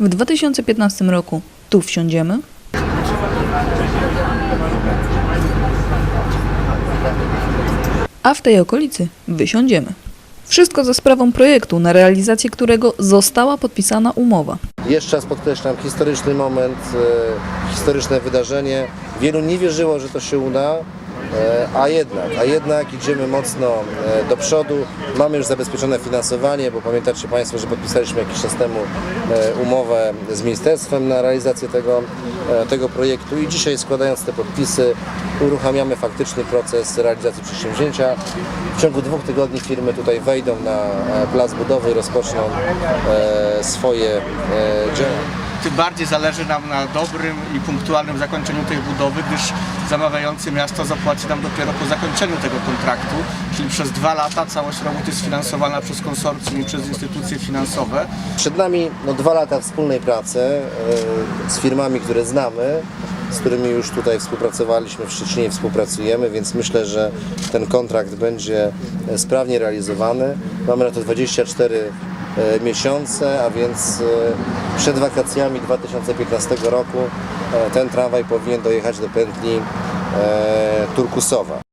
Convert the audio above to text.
W 2015 roku tu wsiądziemy, a w tej okolicy wysiądziemy. Wszystko za sprawą projektu, na realizację którego została podpisana umowa. Jeszcze raz podkreślam, historyczny moment, e, historyczne wydarzenie. Wielu nie wierzyło, że to się uda, a jednak, a jednak idziemy mocno e, do przodu. Mamy już zabezpieczone finansowanie, bo pamiętacie Państwo, że podpisaliśmy jakiś czas temu e, umowę z ministerstwem na realizację tego, e, tego projektu i dzisiaj składając te podpisy uruchamiamy faktyczny proces realizacji przedsięwzięcia. W ciągu dwóch tygodni firmy tutaj wejdą na e, plac budowy i rozpoczną e, swoje e, działania. Tym bardziej zależy nam na dobrym i punktualnym zakończeniu tej budowy, gdyż zamawiający miasto zapłaci nam dopiero po zakończeniu tego kontraktu, czyli przez dwa lata całość roboty jest sfinansowana przez konsorcjum i przez instytucje finansowe. Przed nami no, dwa lata wspólnej pracy e, z firmami, które znamy, z którymi już tutaj współpracowaliśmy w Szczecinie współpracujemy, więc myślę, że ten kontrakt będzie e, sprawnie realizowany. Mamy na to 24 e, miesiące, a więc e, przed wakacjami 2015 roku e, ten tramwaj powinien dojechać do pętli e, Turkusowa.